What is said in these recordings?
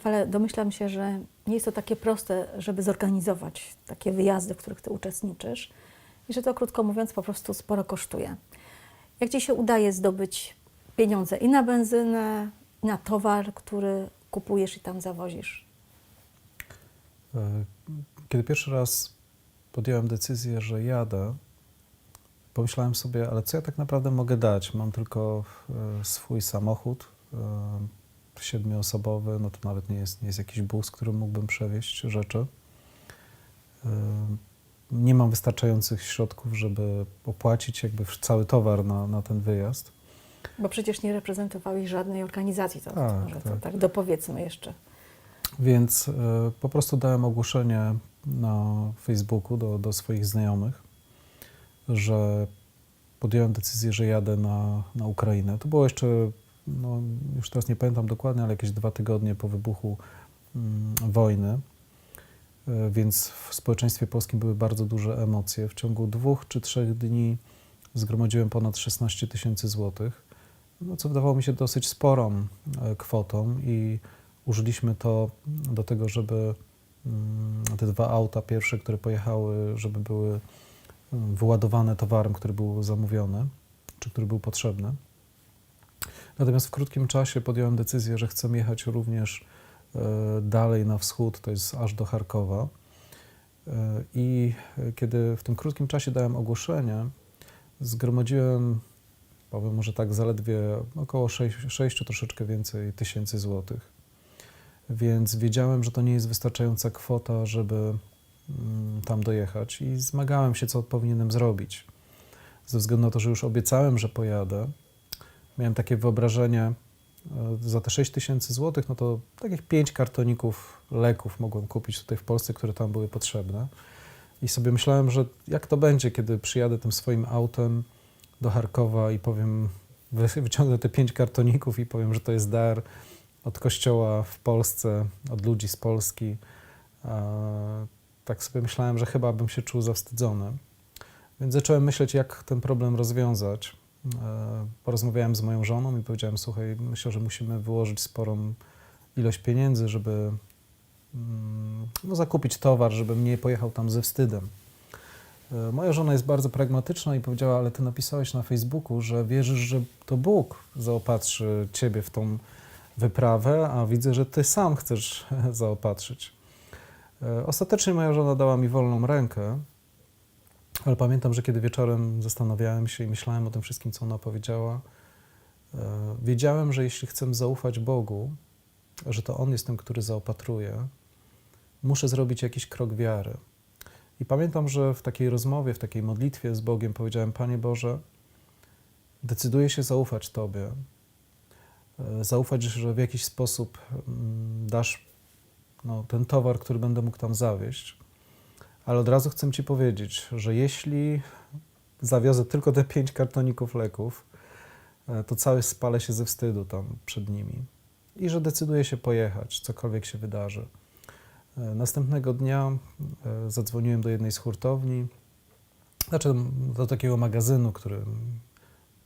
Rafale, domyślam się, że nie jest to takie proste, żeby zorganizować takie wyjazdy, w których Ty uczestniczysz i że to, krótko mówiąc, po prostu sporo kosztuje. Jak Ci się udaje zdobyć pieniądze i na benzynę, i na towar, który kupujesz i tam zawozisz? E, Kiedy pierwszy raz podjąłem decyzję, że jadę, pomyślałem sobie, ale co ja tak naprawdę mogę dać? Mam tylko e, swój samochód e, siedmioosobowy, no to nawet nie jest, nie jest jakiś bus, którym mógłbym przewieźć rzeczy. Nie mam wystarczających środków, żeby opłacić jakby cały towar na, na ten wyjazd. Bo przecież nie reprezentowałeś żadnej organizacji, to, Tak, może to tak. tak dopowiedzmy jeszcze. Więc e, po prostu dałem ogłoszenie na Facebooku do, do swoich znajomych, że podjąłem decyzję, że jadę na, na Ukrainę. To było jeszcze, no, już teraz nie pamiętam dokładnie, ale jakieś dwa tygodnie po wybuchu mm, wojny. E, Więc w społeczeństwie polskim były bardzo duże emocje. W ciągu dwóch czy trzech dni zgromadziłem ponad 16 tysięcy złotych, no, co wydawało mi się dosyć sporą e, kwotą i użyliśmy to do tego, żeby mm, te dwa auta pierwsze, które pojechały, żeby były mm, wyładowane towarem, który był zamówiony, czy który był potrzebny. Natomiast w krótkim czasie podjąłem decyzję, że chcę jechać również e, dalej na wschód, to jest aż do Charkowa. E, I kiedy w tym krótkim czasie dałem ogłoszenie, zgromadziłem, powiem może tak, zaledwie około 6, 6 troszeczkę więcej tysięcy złotych. Więc wiedziałem, że to nie jest wystarczająca kwota, żeby mm, tam dojechać i zmagałem się, co powinienem zrobić. Ze względu na to, że już obiecałem, że pojadę, miałem takie wyobrażenie, e, za te 6 tysięcy złotych, no to takich 5 kartoników leków mogłem kupić tutaj w Polsce, które tam były potrzebne. I sobie myślałem, że jak to będzie, kiedy przyjadę tym swoim autem do Charkowa i powiem, wy- wyciągnę te 5 kartoników i powiem, że to jest dar od kościoła w Polsce, od ludzi z Polski. A, tak sobie myślałem, że chyba bym się czuł zawstydzony. Więc zacząłem myśleć, jak ten problem rozwiązać. E, Porozmawiałem z moją żoną i powiedziałem: Słuchaj, myślę, że musimy wyłożyć sporą ilość pieniędzy, żeby mm, no, zakupić towar, żebym nie pojechał tam ze wstydem. E, Moja żona jest bardzo pragmatyczna i powiedziała: Ale ty napisałeś na Facebooku, że wierzysz, że to Bóg zaopatrzy ciebie w tą wyprawę, a widzę, że ty sam chcesz zaopatrzyć. E, Ostatecznie moja żona dała mi wolną rękę, ale pamiętam, że kiedy wieczorem zastanawiałem się i myślałem o tym wszystkim, co ona powiedziała, e, wiedziałem, że jeśli chcę zaufać Bogu, że to On jest tym, który zaopatruje, muszę zrobić jakiś krok wiary. I pamiętam, że w takiej rozmowie, w takiej modlitwie z Bogiem powiedziałem: Panie Boże, decyduję się zaufać Tobie, e, zaufać, że w jakiś sposób mm, dasz no, ten towar, który będę mógł tam zawieźć. Ale od razu chcę Ci powiedzieć, że jeśli zawiozę tylko te pięć kartoników leków, e, to cały spalę się ze wstydu tam przed nimi. I że decyduję się pojechać, cokolwiek się wydarzy. E, Następnego dnia e, zadzwoniłem do jednej z hurtowni, znaczy do takiego magazynu, który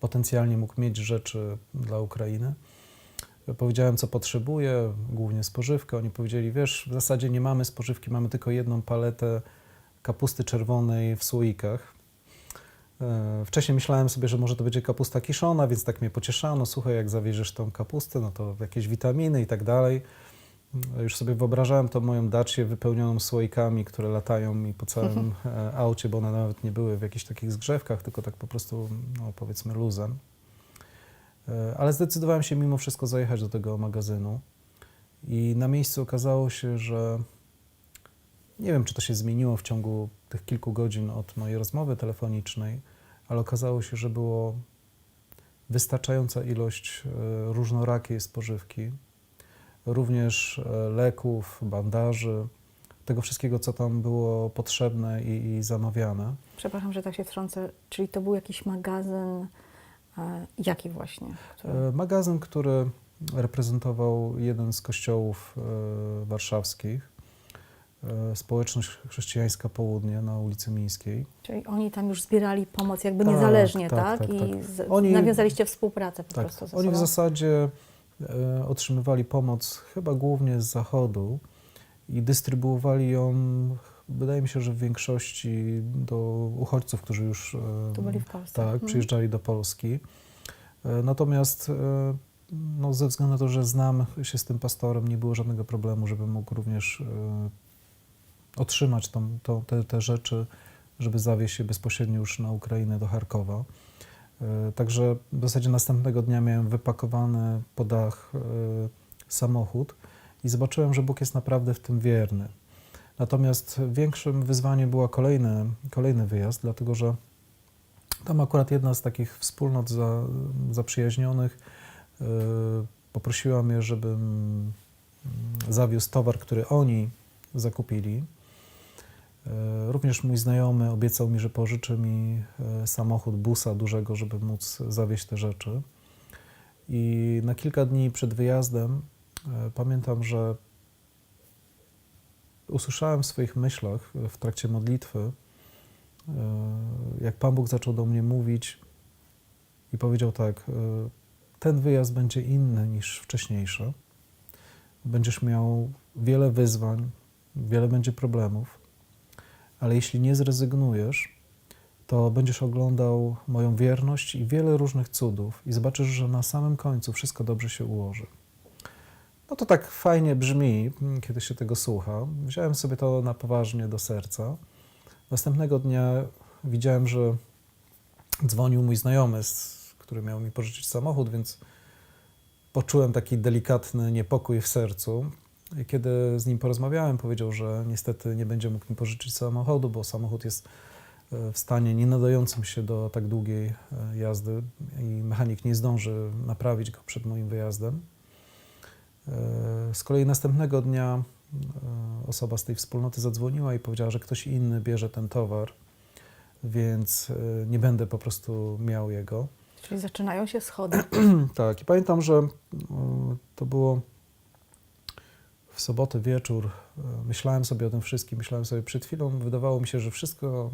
potencjalnie mógł mieć rzeczy dla Ukrainy. Powiedziałem, co potrzebuję, głównie spożywkę. Oni powiedzieli, wiesz, w zasadzie nie mamy spożywki, mamy tylko jedną paletę kapusty czerwonej w słoikach. E, Wcześniej myślałem sobie, że może to będzie kapusta kiszona, więc tak mnie pocieszano. Słuchaj, jak zawieziesz tą kapustę, no to jakieś witaminy i tak dalej. E, Już sobie wyobrażałem tą moją dacię wypełnioną słoikami, które latają mi po całym e, aucie, bo one nawet nie były w jakichś takich zgrzewkach, tylko tak po prostu, no, powiedzmy, luzem. Ale zdecydowałem się mimo wszystko zajechać do tego magazynu i na miejscu okazało się, że nie wiem, czy to się zmieniło w ciągu tych kilku godzin od mojej rozmowy telefonicznej, ale okazało się, że było wystarczająca ilość e, różnorakiej spożywki, również e, leków, bandaży, tego wszystkiego, co tam było potrzebne i, i zamawiane. Przepraszam, że tak się wtrącę. Czyli to był jakiś magazyn, e, jaki właśnie? Który... Magazyn, który reprezentował jeden z kościołów warszawskich, Społeczność Chrześcijańska Południe na ulicy Mińskiej. Czyli oni tam już zbierali pomoc jakby Tak, niezależnie, tak, tak? tak, I tak. z, Oni- nawiązaliście współpracę po Tak, prostu ze oni w sobą. zasadzie e, otrzymywali pomoc chyba głównie z zachodu i dystrybuowali ją, wydaje mi się, że w większości do uchodźców, którzy już e, Tu byli w Polsce. tak, Mhm. przyjeżdżali do Polski. E, Natomiast e, no, ze względu na to, że znam się z tym pastorem, nie było żadnego problemu, żeby mógł również e, otrzymać tą, tą, te, te rzeczy, żeby zawieźć je bezpośrednio już na Ukrainę do Charkowa. E, Także w zasadzie następnego dnia miałem wypakowany po dach e, samochód i zobaczyłem, że Bóg jest naprawdę w tym wierny. Natomiast większym wyzwaniem była kolejny, kolejny wyjazd, dlatego że tam akurat jedna z takich wspólnot za, zaprzyjaźnionych e, poprosiła mnie, żebym mm, zawiózł towar, który oni zakupili. E, Również mój znajomy obiecał mi, że pożyczy mi e, samochód, busa dużego, żeby móc zawieźć te rzeczy. I na kilka dni przed wyjazdem e, pamiętam, że usłyszałem w swoich myślach w trakcie modlitwy, jak Pan Bóg zaczął do mnie mówić i powiedział tak: Ten wyjazd będzie inny niż wcześniejsze. Będziesz miał wiele wyzwań, wiele będzie problemów, ale jeśli nie zrezygnujesz, to będziesz oglądał moją wierność i wiele różnych cudów, i zobaczysz, że na samym końcu wszystko dobrze się ułoży. No to tak fajnie brzmi, kiedy się tego słucha. Wziąłem sobie to na poważnie do serca. Następnego dnia widziałem, że dzwonił mój znajomy, który miał mi pożyczyć samochód, więc poczułem taki delikatny niepokój w sercu. Kiedy z nim porozmawiałem, powiedział, że niestety nie będzie mógł mi pożyczyć samochodu, bo samochód jest e, w stanie nie nadającym się do tak długiej e, jazdy i mechanik nie zdąży naprawić go przed moim wyjazdem. E, Z kolei następnego dnia osoba z tej wspólnoty zadzwoniła i powiedziała, że ktoś inny bierze ten towar, więc nie będę po prostu miał jego. Czyli zaczynają się schody. Tak, i pamiętam, że to było sobotę wieczór. e, Myślałem sobie o tym wszystkim, myślałem sobie przed chwilą, wydawało mi się, że wszystko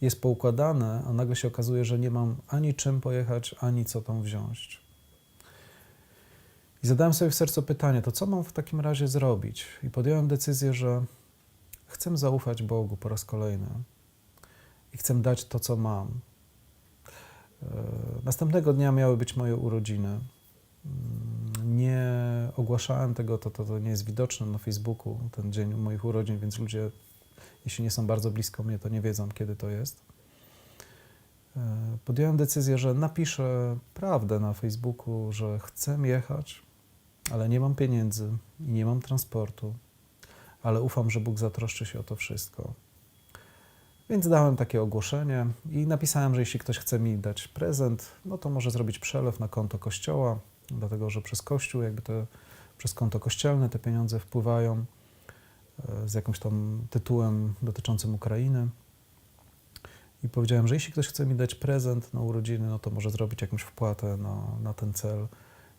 jest poukładane, a nagle się okazuje, że nie mam ani czym pojechać, ani co tam wziąć. I zadałem sobie w sercu pytanie, to co mam w takim razie zrobić? I podjąłem decyzję, że chcę zaufać Bogu po raz kolejny i chcę dać to, co mam. E, Następnego dnia miały być moje urodziny. Nie ogłaszałem tego, to, to, to nie jest widoczne na Facebooku, ten dzień moich urodzin, więc ludzie, jeśli nie są bardzo blisko mnie, to nie wiedzą, kiedy to jest. E, Podjąłem decyzję, że napiszę prawdę na Facebooku, że chcę jechać, ale nie mam pieniędzy i nie mam transportu, ale ufam, że Bóg zatroszczy się o to wszystko. Więc dałem takie ogłoszenie i napisałem, że jeśli ktoś chce mi dać prezent, no to może zrobić przelew na konto kościoła, dlatego że przez kościół, jakby te, przez konto kościelne te pieniądze wpływają e, z jakimś tam tytułem dotyczącym Ukrainy. I powiedziałem, że jeśli ktoś chce mi dać prezent na urodziny, no to może zrobić jakąś wpłatę na, na ten cel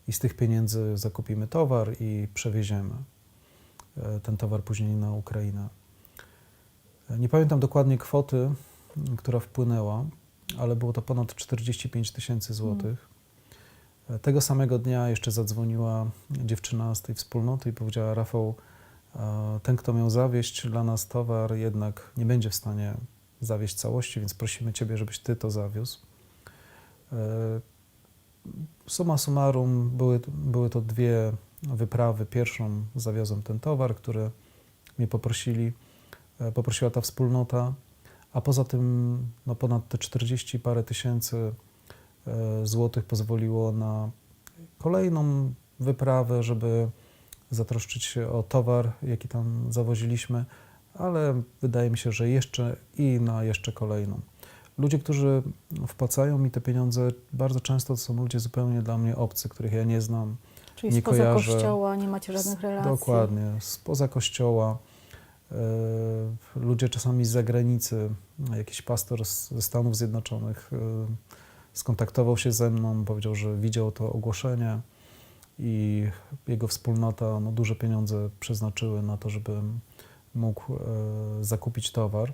i z tych pieniędzy zakupimy towar i przewieziemy e, ten towar później na Ukrainę. Nie pamiętam dokładnie kwoty, która wpłynęła, ale było to ponad 45 tysięcy złotych. Tego samego dnia jeszcze zadzwoniła dziewczyna z tej wspólnoty i powiedziała: Rafał, e, ten, kto miał zawieźć dla nas towar, jednak nie będzie w stanie zawieźć całości, więc prosimy Ciebie, żebyś Ty to zawiózł. E, Summa summarum, były, były to dwie wyprawy. Pierwszą zawiozłem ten towar, który mnie poprosili e, poprosiła ta wspólnota, a poza tym no ponad te 40 parę tysięcy złotych pozwoliło na kolejną wyprawę, żeby zatroszczyć się o towar, jaki tam zawoziliśmy, ale wydaje mi się, że jeszcze i na jeszcze kolejną. Ludzie, którzy wpłacają mi te pieniądze, bardzo często to są ludzie zupełnie dla mnie obcy, których ja nie znam. Czyli Nie spoza kojarzę. kościoła nie macie żadnych relacji. Dokładnie, spoza kościoła. E, Ludzie czasami z zagranicy, jakiś pastor ze Stanów Zjednoczonych e, skontaktował się ze mną, powiedział, że widział to ogłoszenie i jego wspólnota no, duże pieniądze przeznaczyły na to, żebym mógł e, zakupić towar.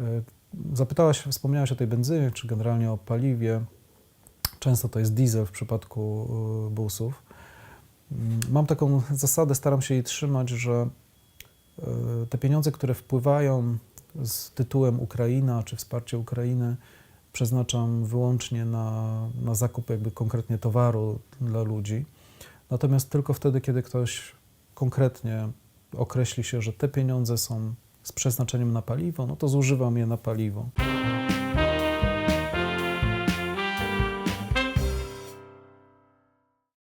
E, Zapytałaś, wspomniałaś o tej benzynie, czy generalnie o paliwie. Często to jest diesel w przypadku e, busów. Mm, Mam taką zasadę, staram się jej trzymać, że te pieniądze, które wpływają z tytułem Ukraina czy wsparcie Ukrainy, przeznaczam wyłącznie na, na zakup jakby konkretnie towaru dla ludzi. Natomiast tylko wtedy, kiedy ktoś konkretnie określi się, że te pieniądze są z przeznaczeniem na paliwo, no to zużywam je na paliwo.